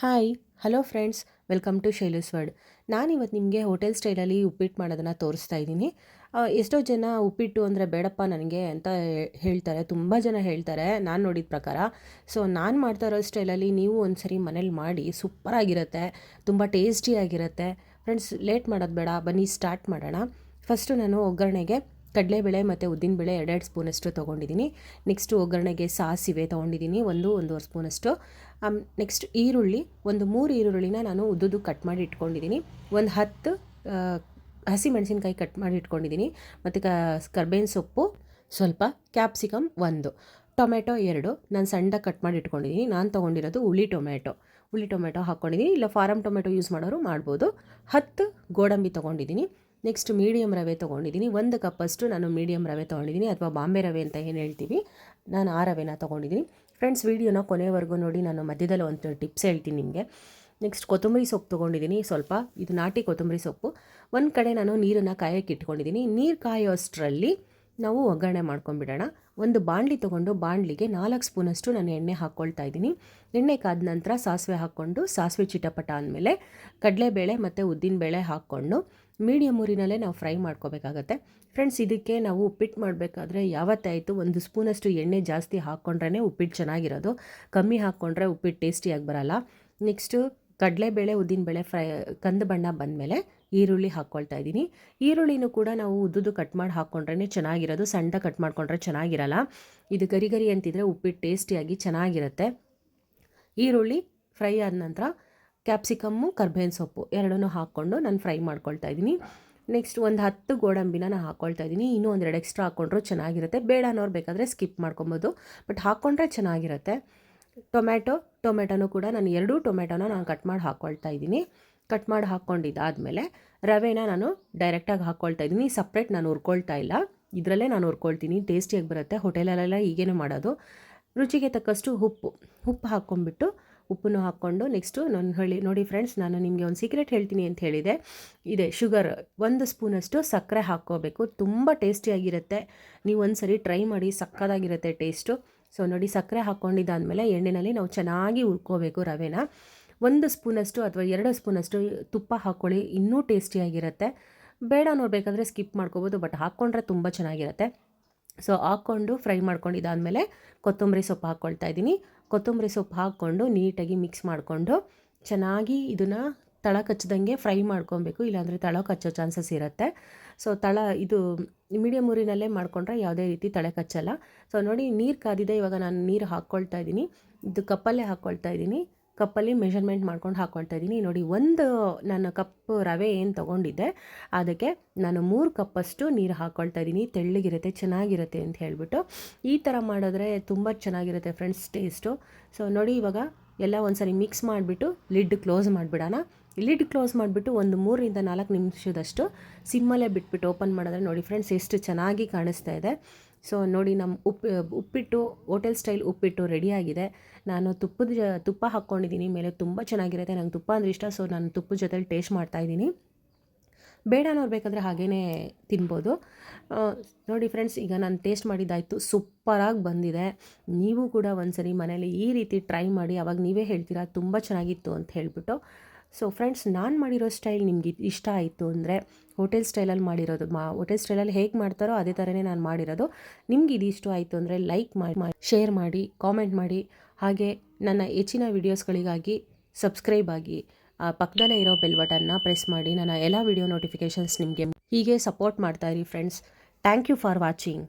Hi hello friends welcome to Shailu's world ನಾನಿವತ್ತು ನಿಮಗೆ hotel ಸ್ಟೈಲಲ್ಲಿ ಉಪ್ಪಿಟ್ಟು ಮಾಡೋದನ್ನು ತೋರಿಸ್ತಾ ಇದ್ದೀನಿ. ಎಷ್ಟೋ ಜನ ಉಪ್ಪಿಟ್ಟು ಅಂದರೆ ಬೇಡಪ್ಪ ನನಗೆ ಅಂತ ಹೇಳ್ತಾರೆ. ತುಂಬ ಜನ ಹೇಳ್ತಾರೆ, ನಾನು ನೋಡಿದ ಪ್ರಕಾರ. ಸೊ ನಾನು ಮಾಡ್ತಾ ಇರೋ ಸ್ಟೈಲಲ್ಲಿ ನೀವು ಒಂದ್ಸರಿ ಮನೇಲಿ ಮಾಡಿ ಸೂಪರಾಗಿರುತ್ತೆ ತುಂಬ ಟೇಸ್ಟಿಯಾಗಿರುತ್ತೆ ಫ್ರೆಂಡ್ಸ್ ಲೇಟ್ ಮಾಡೋದು ಬೇಡ, ಬನ್ನಿ ಸ್ಟಾರ್ಟ್ ಮಾಡೋಣ. ಫಸ್ಟು ನಾನು ಒಗ್ಗರಣೆಗೆ ಕಡಲೆಬೇಳೆ ಮತ್ತು ಉದ್ದಿನಬೇಳೆ ಎರಡೆರಡು ಸ್ಪೂನಷ್ಟು ತೊಗೊಂಡಿದ್ದೀನಿ. ನೆಕ್ಸ್ಟು ಒಗ್ಗರಣೆಗೆ ಸಾಸಿವೆ ತೊಗೊಂಡಿದ್ದೀನಿ, ಒಂದು, ಒಂದೂವರೆ ಸ್ಪೂನಷ್ಟು. ನೆಕ್ಸ್ಟ್ ಈರುಳ್ಳಿ, ಒಂದು ಮೂರು ಈರುಳ್ಳಿನ ನಾನು ಉದ್ದುದ್ದು ಕಟ್ ಮಾಡಿ ಇಟ್ಕೊಂಡಿದ್ದೀನಿ. ಒಂದು ಹತ್ತು ಹಸಿ ಮೆಣಸಿನ್ಕಾಯಿ ಕಟ್ ಮಾಡಿ ಇಟ್ಕೊಂಡಿದ್ದೀನಿ. ಮತ್ತು ಕ, ಕರ್ಬೇವಿನ ಸೊಪ್ಪು, ಸ್ವಲ್ಪ ಕ್ಯಾಪ್ಸಿಕಮ್ ಒಂದು. ಟೊಮೆಟೊ ಎರಡು. ನಾನು ಸಣ್ಣದಾಗಿ ಕಟ್ ಮಾಡಿ ಇಟ್ಕೊಂಡಿದ್ದೀನಿ. ನಾನು ತೊಗೊಂಡಿರೋದು ಹುಳಿ ಟೊಮೆಟೊ ಹುಳಿ ಟೊಮೆಟೊ ಹಾಕ್ಕೊಂಡಿದ್ದೀನಿ ಇಲ್ಲ ಫಾರಮ್ ಟೊಮೆಟೊ ಯೂಸ್ ಮಾಡೋರು ಮಾಡ್ಬೋದು. ಹತ್ತು ಗೋಡಂಬಿ ತೊಗೊಂಡಿದ್ದೀನಿ. ನೆಕ್ಸ್ಟ್ ಮೀಡಿಯಂ ರವೆ ತೊಗೊಂಡಿದ್ದೀನಿ. ಒಂದು ಕಪ್ಪಷ್ಟು ನಾನು ಮೀಡಿಯಂ ರವೆ ತೊಗೊಂಡಿದ್ದೀನಿ. ಅಥವಾ ಬಾಂಬೆ ರವೆ ಅಂತ ಏನು ಹೇಳ್ತೀವಿ? ನಾನು ಆ ರವೆನ ತೊಗೊಂಡಿದ್ದೀನಿ. ಫ್ರೆಂಡ್ಸ್ ವೀಡಿಯೋನ ಕೊನೆವರೆಗೂ ನೋಡಿ. ನಾನು ಮಧ್ಯದಲ್ಲಿ ಒಂದು ಟಿಪ್ಸ್ ಹೇಳ್ತೀನಿ ನಿಮಗೆ. ನೆಕ್ಸ್ಟ್ ಕೊತ್ತಂಬರಿ ಸೊಪ್ಪು ತೊಗೊಂಡಿದ್ದೀನಿ. ಸ್ವಲ್ಪ ಇದು ನಾಟಿ ಕೊತ್ತಂಬರಿ ಸೊಪ್ಪು. ಒಂದು ಕಡೆ ನಾನು ನೀರನ್ನು ಕಾಯಕ್ಕೆ ಇಟ್ಕೊಂಡಿದ್ದೀನಿ. ನೀರು ಕಾಯೋಷ್ಟರಲ್ಲಿ ನಾವು ಒಗ್ಗರಣೆ ಮಾಡ್ಕೊಂಬಿಡೋಣ ಒಂದು ಬಾಣಲಿ ತೊಗೊಂಡು ಬಾಣಲಿಗೆ ನಾಲ್ಕು ಸ್ಪೂನಷ್ಟು ನಾನು ಎಣ್ಣೆ ಹಾಕ್ಕೊಳ್ತಾ ಇದ್ದೀನಿ. ಎಣ್ಣೆ ಕಾದ ನಂತರ ಸಾಸಿವೆ ಹಾಕ್ಕೊಂಡು, ಸಾಸಿವೆ ಚಿಟಪಟ ಅಂದಮೇಲೆ ಕಡಲೆಬೇಳೆ ಮತ್ತು ಉದ್ದಿನಬೇಳೆ ಹಾಕ್ಕೊಂಡು ಮೀಡಿಯಮ್ ಊರಿನಲ್ಲೇ ನಾವು ಫ್ರೈ ಮಾಡ್ಕೋಬೇಕಾಗತ್ತೆ. ಫ್ರೆಂಡ್ಸ್, ಇದಕ್ಕೆ ನಾವು ಉಪ್ಪಿಟ್ಟು ಮಾಡಬೇಕಾದ್ರೆ ಯಾವತ್ತಾಯಿತು ಒಂದು ಸ್ಪೂನಷ್ಟು ಎಣ್ಣೆ ಜಾಸ್ತಿ ಹಾಕ್ಕೊಂಡ್ರೇ ಉಪ್ಪಿಟ್ಟು ಚೆನ್ನಾಗಿರೋದು. ಕಮ್ಮಿ ಹಾಕ್ಕೊಂಡ್ರೆ ಉಪ್ಪಿಟ್ಟು ಟೇಸ್ಟಿಯಾಗಿ ಬರಲ್ಲ. ನೆಕ್ಸ್ಟು ಕಡಲೆಬೇಳೆ ಉದ್ದಿನಬೇಳೆ ಫ್ರೈ, ಕಂದು ಬಣ್ಣ ಬಂದಮೇಲೆ ಈರುಳ್ಳಿ ಹಾಕ್ಕೊಳ್ತಾ ಇದ್ದೀನಿ. ಈರುಳ್ಳಿನೂ ಕೂಡ ನಾವು ಉದ್ದುದು ಕಟ್ ಮಾಡಿ ಹಾಕ್ಕೊಂಡ್ರೇ ಚೆನ್ನಾಗಿರೋದು, ಸಣ್ಣ ಕಟ್ ಮಾಡ್ಕೊಂಡ್ರೆ ಚೆನ್ನಾಗಿರಲ್ಲ. ಇದು ಗರಿ ಗರಿ ಅಂತಿದ್ರೆ ಉಪ್ಪಿಟ್ಟು ಟೇಸ್ಟಿಯಾಗಿ ಚೆನ್ನಾಗಿರುತ್ತೆ. ಈರುಳ್ಳಿ ಫ್ರೈ ಆದ ನಂತರ ಕ್ಯಾಪ್ಸಿಕಮ್ಮು, ಕರ್ಬೇವಿನ ಸೊಪ್ಪು ಎರಡನ್ನೂ ಹಾಕ್ಕೊಂಡು ನಾನು ಫ್ರೈ ಮಾಡ್ಕೊಳ್ತಾ ಇದ್ದೀನಿ. ನೆಕ್ಸ್ಟ್ ಒಂದು ಹತ್ತು ಗೋಡಂಬಿನ ನಾನು ಹಾಕ್ಕೊಳ್ತಾ ಇದ್ದೀನಿ. ಇನ್ನೂ ಒಂದೆರಡು ಎಕ್ಸ್ಟ್ರಾ ಹಾಕ್ಕೊಂಡ್ರೂ ಚೆನ್ನಾಗಿರುತ್ತೆ. ಬೇಡ ಅನ್ನೋರು ಬೇಕಾದರೆ ಸ್ಕಿಪ್ ಮಾಡ್ಕೊಬೋದು. ಬಟ್ ಹಾಕ್ಕೊಂಡ್ರೆ ಚೆನ್ನಾಗಿರುತ್ತೆ. ಟೊಮ್ಯಾಟೊ ಟೊಮೆಟೊನೂ ಕೂಡ ನಾನು ಎರಡೂ ಟೊಮೆಟೊನ ನಾನು ಕಟ್ ಮಾಡಿ ಹಾಕ್ಕೊಳ್ತಾ ಇದ್ದೀನಿ. ಕಟ್ ಮಾಡಿ ಹಾಕ್ಕೊಂಡಿದ್ದಾದಮೇಲೆ ರವೆನ ನಾನು ಡೈರೆಕ್ಟಾಗಿ ಹಾಕ್ಕೊಳ್ತಾ ಇದ್ದೀನಿ. ಸಪ್ರೇಟ್ ನಾನು ಹುರ್ಕೊಳ್ತಾ ಇಲ್ಲ. ಇದರಲ್ಲೇ ನಾನು ಹುರ್ಕೊಳ್ತೀನಿ. ಟೇಸ್ಟಿಯಾಗಿ ಬರುತ್ತೆ. ಹೋಟೆಲಲ್ಲೆಲ್ಲ ಹೀಗೇನೆ ಮಾಡೋದು. ರುಚಿಗೆ ತಕ್ಕಷ್ಟು ಉಪ್ಪು. ಉಪ್ಪು ಹಾಕ್ಕೊಂಡ್ಬಿಟ್ಟು ಉಪ್ಪನ್ನು ಹಾಕ್ಕೊಂಡು ನೆಕ್ಸ್ಟು ನಾನು ಹೇಳಿ, ನೋಡಿ ಫ್ರೆಂಡ್ಸ್ ನಾನು ನಿಮಗೆ ಒಂದು ಸೀಕ್ರೆಟ್ ಹೇಳ್ತೀನಿ ಅಂತ ಹೇಳಿದೆ. ಇದೆ ಶುಗರ್ ಒಂದು ಸ್ಪೂನಷ್ಟು ಸಕ್ಕರೆ ಹಾಕ್ಕೋಬೇಕು. ತುಂಬ ಟೇಸ್ಟಿಯಾಗಿರುತ್ತೆ ನೀವು ಒಂದು ಸರಿ ಟ್ರೈ ಮಾಡಿ ಸಕ್ಕದಾಗಿರುತ್ತೆ ಟೇಸ್ಟು ಸೊ ನೋಡಿ, ಸಕ್ಕರೆ ಹಾಕ್ಕೊಂಡಿದ್ದಾದಮೇಲೆ ಎಣ್ಣೆಯಲ್ಲಿ ನಾವು ಚೆನ್ನಾಗಿ ಹುರ್ಕೋಬೇಕು ರವೆನ. ಒಂದು ಸ್ಪೂನಷ್ಟು ಅಥವಾ ಎರಡು ಸ್ಪೂನಷ್ಟು ತುಪ್ಪ ಹಾಕ್ಕೊಳ್ಳಿ, ಇನ್ನೂ ಟೇಸ್ಟಿಯಾಗಿರುತ್ತೆ. ಬೇಡ ನೋಡಬೇಕಾದ್ರೆ ಸ್ಕಿಪ್ ಮಾಡ್ಕೋಬೋದು, ಬಟ್ ಹಾಕ್ಕೊಂಡ್ರೆ ತುಂಬ ಚೆನ್ನಾಗಿರುತ್ತೆ. ಸೊ ಹಾಕ್ಕೊಂಡು ಫ್ರೈ ಮಾಡ್ಕೊಂಡಿದ್ದಾದಮೇಲೆ ಕೊತ್ತಂಬರಿ ಸೊಪ್ಪು ಹಾಕ್ಕೊಳ್ತಾ ಇದ್ದೀನಿ. ಕೊತ್ತಂಬರಿ ಸೊಪ್ಪು ಹಾಕ್ಕೊಂಡು ನೀಟಾಗಿ ಮಿಕ್ಸ್ ಮಾಡಿಕೊಂಡು ಚೆನ್ನಾಗಿ ಇದನ್ನು ತಳ ಕಚ್ಚದಂಗೆ ಫ್ರೈ ಮಾಡ್ಕೊಬೇಕು, ಇಲ್ಲಾಂದರೆ ತಳ ಕಚ್ಚೋ ಚಾನ್ಸಸ್ ಇರುತ್ತೆ. ಸೊ ತಳ ಇದು ಮೀಡಿಯಮ್ ಊರಿನಲ್ಲೇ ಮಾಡಿಕೊಂಡ್ರೆ ಯಾವುದೇ ರೀತಿ ತಳೆ ಕಚ್ಚಲ್ಲ. ಸೊ ನೋಡಿ ನೀರು ಕಾದಿದೆ, ಇವಾಗ ನಾನು ನೀರು ಹಾಕ್ಕೊಳ್ತಾ ಇದ್ದೀನಿ. ಇದು ಕಪ್ಪಲ್ಲೇ ಹಾಕ್ಕೊಳ್ತಾ ಇದ್ದೀನಿ. ಕಪ್ಪಲ್ಲಿ ಮೆಷರ್ಮೆಂಟ್ ಮಾಡ್ಕೊಂಡು ಹಾಕ್ಕೊಳ್ತಾ ಇದ್ದೀನಿ. ನೋಡಿ, ಒಂದು ನಾನು ಕಪ್ ರವೆ ಏನು ತೊಗೊಂಡಿದ್ದೆ, ಅದಕ್ಕೆ ನಾನು ಮೂರು ಕಪ್ಪಷ್ಟು ನೀರು ಹಾಕ್ಕೊಳ್ತಾ ಇದ್ದೀನಿ. ತೆಳ್ಳಗಿರುತ್ತೆ, ಚೆನ್ನಾಗಿರುತ್ತೆ ಅಂತ ಹೇಳಿಬಿಟ್ಟು. ಈ ಥರ ಮಾಡಿದ್ರೆ ತುಂಬ ಚೆನ್ನಾಗಿರುತ್ತೆ ಫ್ರೆಂಡ್ಸ್, ಟೇಸ್ಟು. ಸೊ ನೋಡಿ ಇವಾಗ ಎಲ್ಲ ಒಂದ್ಸರಿ ಮಿಕ್ಸ್ ಮಾಡಿಬಿಟ್ಟು ಲಿಡ್ ಕ್ಲೋಸ್ ಮಾಡಿಬಿಡೋಣ. ಲಿಡ್ ಕ್ಲೋಸ್ ಮಾಡಿಬಿಟ್ಟು ಒಂದು ಮೂರರಿಂದ ನಾಲ್ಕು ನಿಮಿಷದಷ್ಟು ಸಿಮ್ಮಲ್ಲೇ ಬಿಟ್ಬಿಟ್ಟು ಓಪನ್ ಮಾಡಿದ್ರೆ ನೋಡಿ ಫ್ರೆಂಡ್ಸ್ ಎಷ್ಟು ಚೆನ್ನಾಗಿ ಕಾಣಿಸ್ತಾ ಇದೆ. ಸೊ ನೋಡಿ ನಮ್ಮ ಉಪ್ಪು ಉಪ್ಪಿಟ್ಟು ಹೋಟೆಲ್ ಸ್ಟೈಲ್ ಉಪ್ಪಿಟ್ಟು ರೆಡಿಯಾಗಿದೆ ನಾನು ತುಪ್ಪದ ಜ, ತುಪ್ಪ ಹಾಕ್ಕೊಂಡಿದ್ದೀನಿ, ಮೇಲೆ ತುಂಬ ಚೆನ್ನಾಗಿರುತ್ತೆ. ನಂಗೆ ತುಪ್ಪ ಅಂದರೆ ಇಷ್ಟ ಸೊ ನಾನು ತುಪ್ಪದ ಜೊತೆಲಿ ಟೇಸ್ಟ್ ಮಾಡ್ತಾಯಿದ್ದೀನಿ ಬೇಡ ಅನ್ನೋರು ಬೇಕಾದರೆ ಹಾಗೇ ತಿನ್ಬೋದು. ನೋಡಿ ಫ್ರೆಂಡ್ಸ್ ಈಗ ನಾನು ಟೇಸ್ಟ್ ಮಾಡಿದ್ದಾಯಿತು ಸೂಪರಾಗಿ ಬಂದಿದೆ. ನೀವು ಕೂಡ ಒಂದ್ಸರಿ ಮನೇಲಿ ಈ ರೀತಿ ಟ್ರೈ ಮಾಡಿ, ಅವಾಗ ನೀವೇ ಹೇಳ್ತೀರಾ, ತುಂಬ ಚೆನ್ನಾಗಿತ್ತು ಅಂತ ಹೇಳಿಬಿಟ್ಟು. ಸೊ ಫ್ರೆಂಡ್ಸ್ ನಾನು ಮಾಡಿರೋ ಸ್ಟೈಲ್ ನಿಮ್ಗೆ ಇಷ್ಟ ಆಯಿತು ಅಂದರೆ ಹೋಟೆಲ್ ಸ್ಟೈಲಲ್ಲಿ ಮಾಡಿರೋದು. ಮಾ ಹೋಟೆಲ್ ಸ್ಟೈಲಲ್ಲಿ ಹೇಗೆ ಮಾಡ್ತಾರೋ ಅದೇ ಥರನೇ ನಾನು ಮಾಡಿರೋದು. ನಿಮ್ಗೆ ಇದು ಆಯಿತು ಅಂದರೆ ಲೈಕ್ ಮಾಡಿ ಶೇರ್ ಮಾಡಿ ಕಾಮೆಂಟ್ ಮಾಡಿ. ಹಾಗೆ ನನ್ನ ಹೆಚ್ಚಿನ ವೀಡಿಯೋಸ್ಗಳಿಗಾಗಿ ಸಬ್ಸ್ಕ್ರೈಬ್ ಆಗಿ ಪಕ್ಕದಲ್ಲೇ ಇರೋ ಬೆಲ್ ಬಟನ್ನ ಪ್ರೆಸ್ ಮಾಡಿ. ನನ್ನ ಎಲ್ಲ ವಿಡಿಯೋ ನೋಟಿಫಿಕೇಷನ್ಸ್ ನಿಮಗೆ ಹೀಗೆ ಸಪೋರ್ಟ್ ಮಾಡ್ತಾ ಇರಿ friends thank you for watching